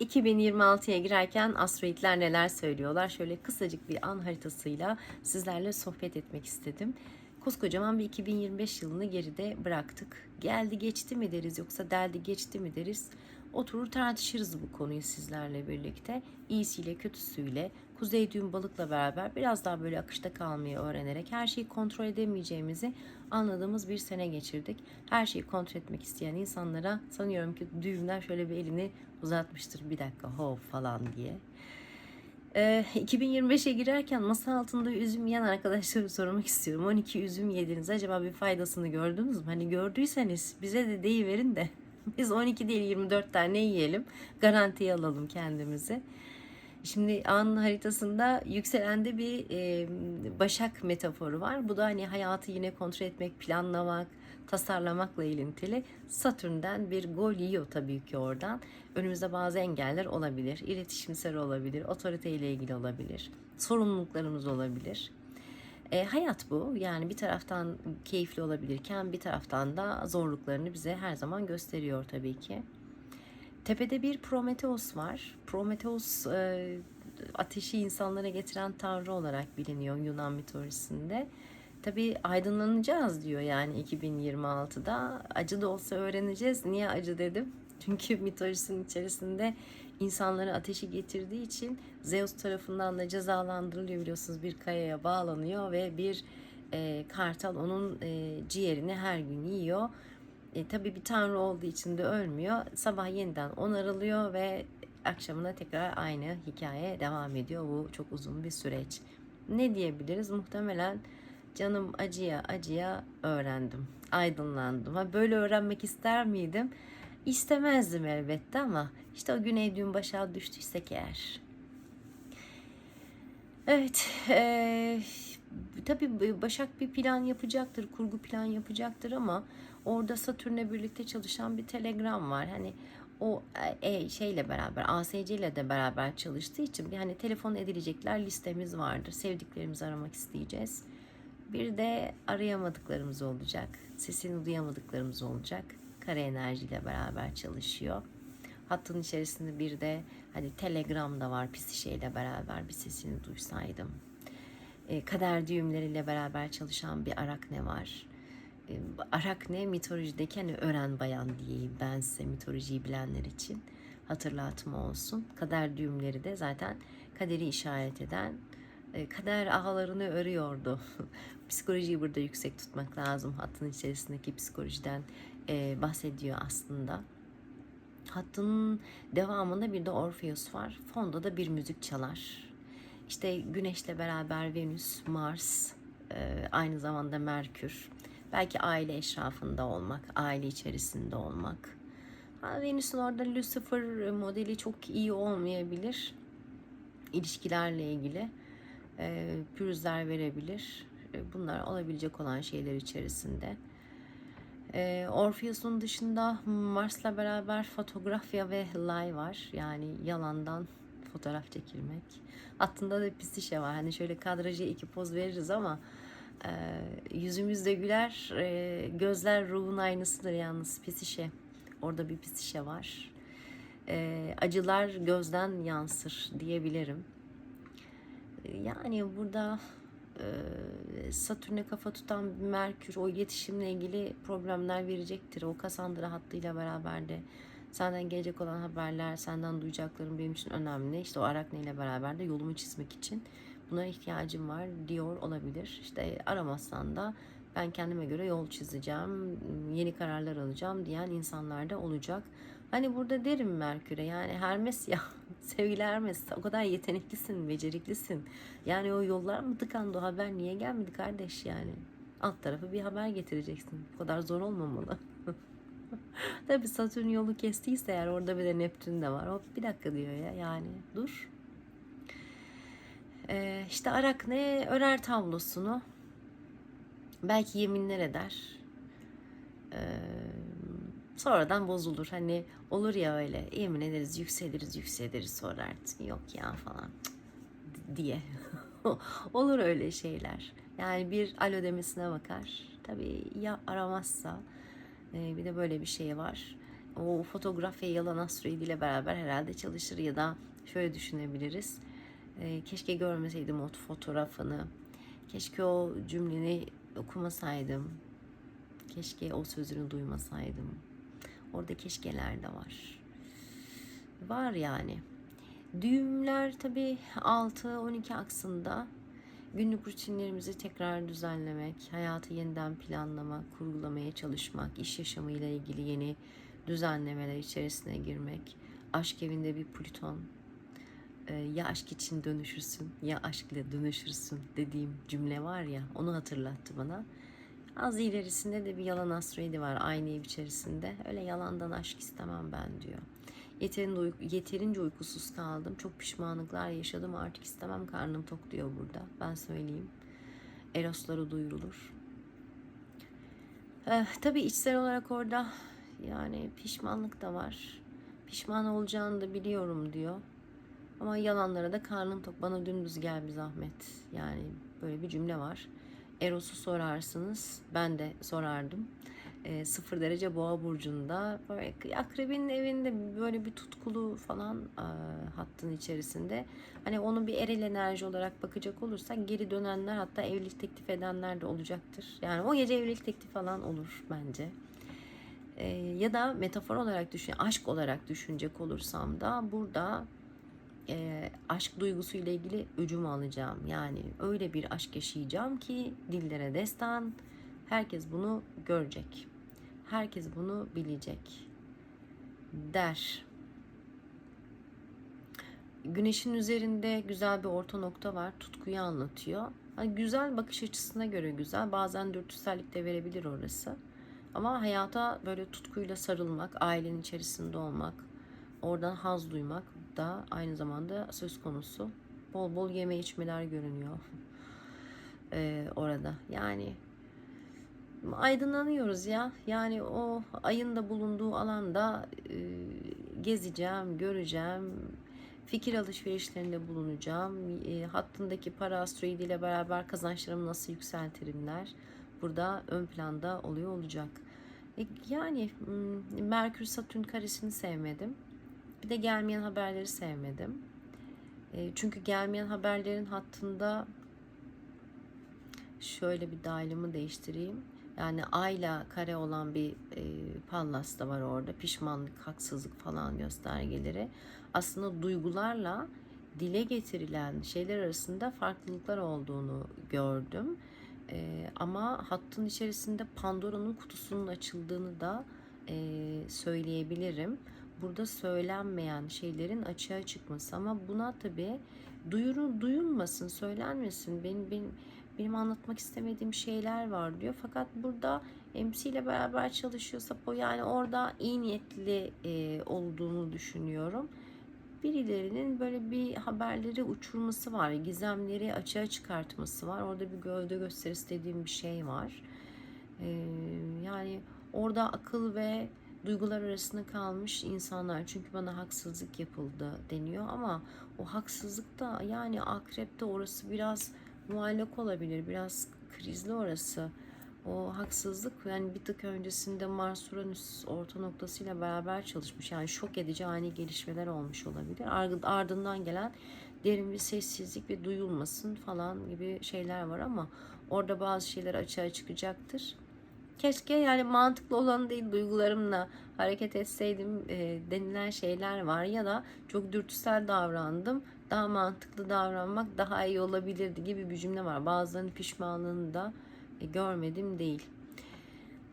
2026'ya girerken asteroidler neler söylüyorlar? Şöyle kısacık bir an haritasıyla sizlerle sohbet etmek istedim. Koskocaman bir 2025 yılını geride bıraktık. Geldi geçti mi deriz yoksa deldi geçti mi deriz? Oturur tartışırız bu konuyu sizlerle birlikte. İyisiyle kötüsüyle Kuzey düğüm balıkla beraber biraz daha böyle akışta kalmayı öğrenerek her şeyi kontrol edemeyeceğimizi anladığımız bir sene geçirdik. Her şeyi kontrol etmek isteyen insanlara sanıyorum ki düğümler şöyle bir elini uzatmıştır bir dakika hop falan diye. Ee, 2025'e girerken masa altında üzüm yiyen arkadaşlara sormak istiyorum. 12 üzüm yediniz acaba bir faydasını gördünüz mü? Hani gördüyseniz bize de deyiverin de biz 12 değil 24 tane yiyelim. Garantiye alalım kendimizi. Şimdi an haritasında yükselende bir e, başak metaforu var. Bu da hani hayatı yine kontrol etmek, planlamak, tasarlamakla ilintili. Satürn'den bir gol yiyor tabii ki oradan. Önümüzde bazı engeller olabilir. İletişimsel olabilir, otoriteyle ilgili olabilir. Sorumluluklarımız olabilir. E, hayat bu. Yani bir taraftan keyifli olabilirken bir taraftan da zorluklarını bize her zaman gösteriyor tabii ki. Tepede bir Prometheus var. Prometheus e, ateşi insanlara getiren tanrı olarak biliniyor Yunan mitolojisinde. Tabi aydınlanacağız diyor yani 2026'da. Acı da olsa öğreneceğiz. Niye acı dedim? Çünkü mitolojisinin içerisinde insanları ateşi getirdiği için Zeus tarafından da cezalandırılıyor biliyorsunuz. Bir kayaya bağlanıyor ve bir e, kartal onun e, ciğerini her gün yiyor. E, tabii bir tanrı olduğu için de ölmüyor. Sabah yeniden onarılıyor ve akşamına tekrar aynı hikaye devam ediyor. Bu çok uzun bir süreç. Ne diyebiliriz? Muhtemelen canım acıya acıya öğrendim. Aydınlandım. Ha, böyle öğrenmek ister miydim? İstemezdim elbette ama işte o güney düğün başa düştüysek eğer. Evet. E, tabii Başak bir plan yapacaktır. Kurgu plan yapacaktır ama orada Satürn'le birlikte çalışan bir telegram var. Hani o e, şeyle beraber ASC ile de beraber çalıştığı için hani telefon edilecekler listemiz vardır. Sevdiklerimizi aramak isteyeceğiz. Bir de arayamadıklarımız olacak. Sesini duyamadıklarımız olacak. Kare enerjiyle beraber çalışıyor. Hattın içerisinde bir de hani Telegram da var Pisişe ile beraber bir sesini duysaydım. E, kader düğümleriyle beraber çalışan bir Arakne var. E, Arakne mitolojideki hani öğren bayan diyeyim ben size mitolojiyi bilenler için hatırlatma olsun. Kader düğümleri de zaten kaderi işaret eden e, kader ağlarını örüyordu. Psikolojiyi burada yüksek tutmak lazım. Hattın içerisindeki psikolojiden bahsediyor aslında. Hattın devamında bir de Orpheus var. Fonda da bir müzik çalar. İşte Güneş'le beraber Venüs, Mars, e, aynı zamanda Merkür. Belki aile eşrafında olmak, aile içerisinde olmak. Venüs'ün orada Lucifer modeli çok iyi olmayabilir. İlişkilerle ilgili e, pürüzler verebilir. E, bunlar olabilecek olan şeyler içerisinde. E, Orpheus'un dışında Mars'la beraber fotografya ve lie var. Yani yalandan fotoğraf çekilmek. Aklında da pis işe var. Hani şöyle kadraja iki poz veririz ama e, yüzümüzde güler, e, gözler ruhun aynısıdır yalnız pis işe. Orada bir pis işe var. E, acılar gözden yansır diyebilirim. Yani burada e, Satürn'e kafa tutan Merkür o iletişimle ilgili problemler verecektir. O Cassandra hattıyla beraber de senden gelecek olan haberler, senden duyacaklarım benim için önemli. İşte o Arakne ile beraber de yolumu çizmek için buna ihtiyacım var diyor olabilir. İşte aramazsan da ben kendime göre yol çizeceğim, yeni kararlar alacağım diyen insanlar da olacak. Hani burada derim Merkür'e yani Hermes ya sevgili Hermes o kadar yeteneklisin, beceriklisin. Yani o yollar mı tıkandı o haber niye gelmedi kardeş yani. Alt tarafı bir haber getireceksin. Bu kadar zor olmamalı. Tabi Satürn yolu kestiyse eğer orada bir de Neptün de var. Hop bir dakika diyor ya yani dur. Ee, işte Arakne örer tablosunu. Belki yeminler eder. Ee, sonradan bozulur. Hani olur ya öyle yemin ederiz yükseliriz yükseliriz sonra artık yok ya falan diye. olur öyle şeyler. Yani bir alo demesine bakar. Tabii ya aramazsa e, bir de böyle bir şey var. o fotoğraf ve yalan astroloji ile beraber herhalde çalışır ya da şöyle düşünebiliriz. E, keşke görmeseydim o fotoğrafını. Keşke o cümleni okumasaydım. Keşke o sözünü duymasaydım. Orada keşkeler de var. Var yani. Düğümler tabii 6-12 aksında günlük rutinlerimizi tekrar düzenlemek, hayatı yeniden planlamak, kurgulamaya çalışmak, iş yaşamıyla ilgili yeni düzenlemeler içerisine girmek, aşk evinde bir Plüton, e, ya aşk için dönüşürsün ya aşkla dönüşürsün dediğim cümle var ya onu hatırlattı bana. Az ilerisinde de bir yalan astroloji var aynı ev içerisinde. Öyle yalandan aşk istemem ben diyor. Yeterince, uyku, yeterince uykusuz kaldım. Çok pişmanlıklar yaşadım. Artık istemem karnım tok diyor burada. Ben söyleyeyim. Erosları duyurulur. Eh, tabii içsel olarak orada yani pişmanlık da var. Pişman olacağını da biliyorum diyor. Ama yalanlara da karnım tok. Bana dümdüz gel bir zahmet. Yani böyle bir cümle var. Eros'u sorarsınız. Ben de sorardım. E, sıfır derece boğa burcunda böyle akrebin evinde böyle bir tutkulu falan e, hattın içerisinde. Hani onu bir eril enerji olarak bakacak olursak geri dönenler hatta evlilik teklif edenler de olacaktır. Yani o gece evlilik teklifi falan olur bence. E, ya da metafor olarak düşün, aşk olarak düşünecek olursam da burada e, aşk duygusuyla ilgili öcümü alacağım. Yani öyle bir aşk yaşayacağım ki dillere destan, herkes bunu görecek. Herkes bunu bilecek. Der. Güneşin üzerinde güzel bir orta nokta var. Tutkuyu anlatıyor. Hani güzel bakış açısına göre güzel. Bazen dürtüsellik de verebilir orası. Ama hayata böyle tutkuyla sarılmak, ailenin içerisinde olmak, oradan haz duymak da aynı zamanda söz konusu. Bol bol yeme içmeler görünüyor ee, orada. Yani aydınlanıyoruz ya. Yani o ayın da bulunduğu alanda e, gezeceğim, göreceğim, fikir alışverişlerinde bulunacağım. E, hattındaki para astroloji ile beraber kazançlarımı nasıl yükseltirimler burada ön planda oluyor olacak. E, yani Merkür Satürn karesini sevmedim. Bir de gelmeyen haberleri sevmedim. E, çünkü gelmeyen haberlerin hattında şöyle bir dahilimi değiştireyim. Yani ayla kare olan bir e, pallas da var orada. Pişmanlık, haksızlık falan göstergeleri. Aslında duygularla dile getirilen şeyler arasında farklılıklar olduğunu gördüm. E, ama hattın içerisinde Pandora'nın kutusunun açıldığını da e, söyleyebilirim. Burada söylenmeyen şeylerin açığa çıkması ama buna tabii duyuru duyulmasın, söylenmesin. Benim benim benim anlatmak istemediğim şeyler var diyor. Fakat burada MC ile beraber çalışıyorsa o yani orada iyi niyetli e, olduğunu düşünüyorum. Birilerinin böyle bir haberleri uçurması var. Gizemleri açığa çıkartması var. Orada bir gövde gösterisi dediğim bir şey var. E, yani orada akıl ve duygular arasında kalmış insanlar. Çünkü bana haksızlık yapıldı deniyor ama o haksızlık da yani akrepte orası biraz muallak olabilir. Biraz krizli orası. O haksızlık yani bir tık öncesinde Mars Uranüs orta noktasıyla beraber çalışmış. Yani şok edici ani gelişmeler olmuş olabilir. Ardından gelen derin bir sessizlik ve duyulmasın falan gibi şeyler var ama orada bazı şeyler açığa çıkacaktır. Keşke yani mantıklı olan değil duygularımla hareket etseydim e, denilen şeyler var ya da çok dürtüsel davrandım daha mantıklı davranmak daha iyi olabilirdi gibi bir cümle var. Bazılarının pişmanlığını da e, görmedim değil.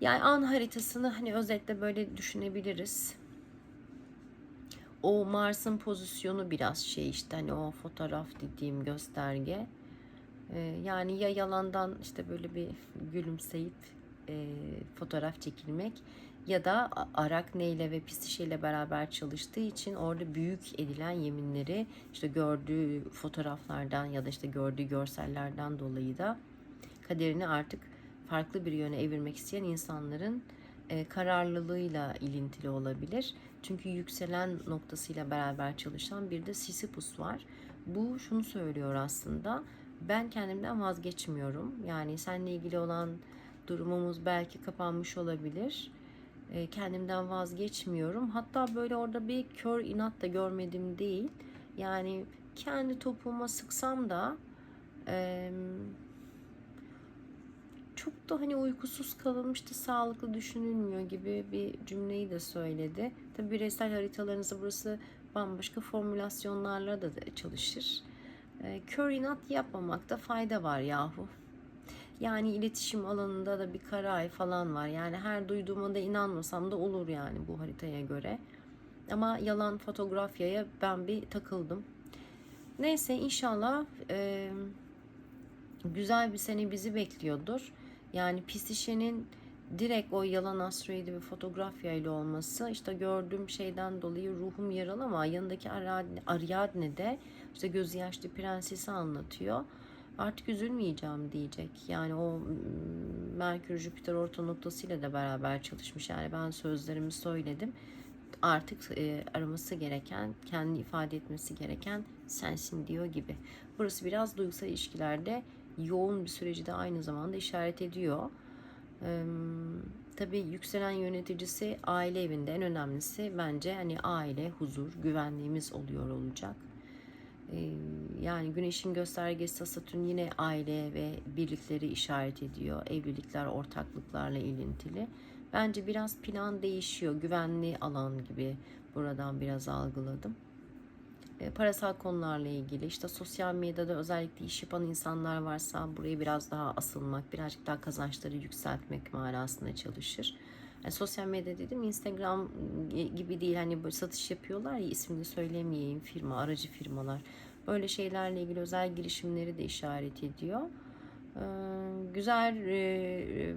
Yani an haritasını hani özetle böyle düşünebiliriz. O Mars'ın pozisyonu biraz şey işte hani o fotoğraf dediğim gösterge. Ee, yani ya yalandan işte böyle bir gülümseyip e, fotoğraf çekilmek ya da Arakne ile ve Pistişe ile beraber çalıştığı için orada büyük edilen yeminleri işte gördüğü fotoğraflardan ya da işte gördüğü görsellerden dolayı da kaderini artık farklı bir yöne evirmek isteyen insanların e, kararlılığıyla ilintili olabilir. Çünkü yükselen noktasıyla beraber çalışan bir de Sisyphus var. Bu şunu söylüyor aslında. Ben kendimden vazgeçmiyorum. Yani seninle ilgili olan durumumuz belki kapanmış olabilir kendimden vazgeçmiyorum. Hatta böyle orada bir kör inat da görmedim değil. Yani kendi topuğuma sıksam da e, çok da hani uykusuz kalınmıştı, sağlıklı düşünülmüyor gibi bir cümleyi de söyledi. Tabi bireysel haritalarınızı burası bambaşka formülasyonlarla da çalışır. E, kör inat yapmamakta fayda var yahu. Yani iletişim alanında da bir kara ay falan var. Yani her duyduğuma da inanmasam da olur yani bu haritaya göre. Ama yalan fotoğrafyaya ben bir takıldım. Neyse inşallah e, güzel bir sene bizi bekliyordur. Yani Pisişe'nin direkt o yalan asteroidi ve fotoğrafya ile olması işte gördüğüm şeyden dolayı ruhum yaralı ama yanındaki Ariadne, Ariadne de işte gözü yaşlı prensesi anlatıyor. Artık üzülmeyeceğim diyecek. Yani o mm, Merkür Jüpiter orta noktasıyla da beraber çalışmış. Yani ben sözlerimi söyledim. Artık e, araması gereken, kendini ifade etmesi gereken sensin diyor gibi. Burası biraz duygusal ilişkilerde yoğun bir süreci de aynı zamanda işaret ediyor. Ee, tabii yükselen yöneticisi aile evinde en önemlisi bence hani aile, huzur, güvenliğimiz oluyor olacak. Yani güneşin göstergesi Satürn yine aile ve birlikleri işaret ediyor. Evlilikler, ortaklıklarla ilintili. Bence biraz plan değişiyor. Güvenli alan gibi buradan biraz algıladım. E, parasal konularla ilgili işte sosyal medyada özellikle iş yapan insanlar varsa buraya biraz daha asılmak, birazcık daha kazançları yükseltmek manasında çalışır. Yani sosyal medya dedim Instagram gibi değil hani böyle satış yapıyorlar ya ismini söylemeyeyim firma, aracı firmalar. Böyle şeylerle ilgili özel girişimleri de işaret ediyor. Güzel e,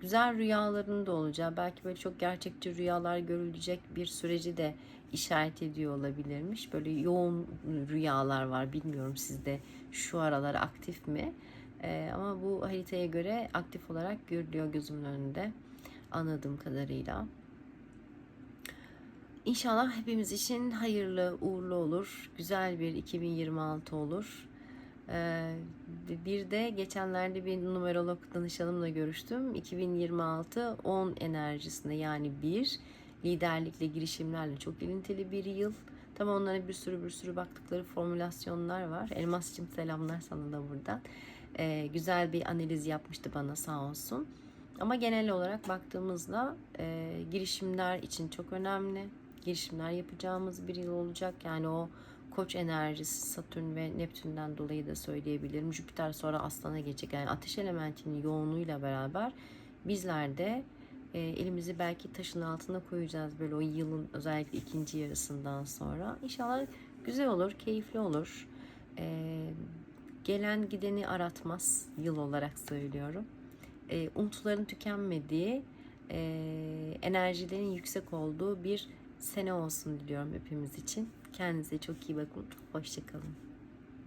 güzel rüyaların da olacağı, belki böyle çok gerçekçi rüyalar görülecek bir süreci de işaret ediyor olabilirmiş. Böyle yoğun rüyalar var. Bilmiyorum sizde şu aralar aktif mi? Ama bu haritaya göre aktif olarak görülüyor gözümün önünde. Anladığım kadarıyla. İnşallah hepimiz için hayırlı, uğurlu olur. Güzel bir 2026 olur. Ee, bir de geçenlerde bir numerolog danışanımla görüştüm. 2026 10 enerjisinde yani bir liderlikle, girişimlerle çok ilintili bir yıl. Tam onlara bir sürü bir sürü baktıkları formülasyonlar var. Elmas'cığım selamlar sana da buradan. Ee, güzel bir analiz yapmıştı bana sağ olsun. Ama genel olarak baktığımızda e, girişimler için çok önemli. Girişimler yapacağımız bir yıl olacak. Yani o koç enerjisi Satürn ve Neptün'den dolayı da söyleyebilirim. Jüpiter sonra aslana geçecek. Yani ateş elementinin yoğunluğuyla beraber bizler de e, elimizi belki taşın altına koyacağız böyle o yılın özellikle ikinci yarısından sonra. İnşallah güzel olur, keyifli olur. E, gelen gideni aratmaz yıl olarak söylüyorum. E, umutların tükenmediği, e, enerjilerin yüksek olduğu bir sene olsun diliyorum hepimiz için. Kendinize çok iyi bakın. Hoşçakalın.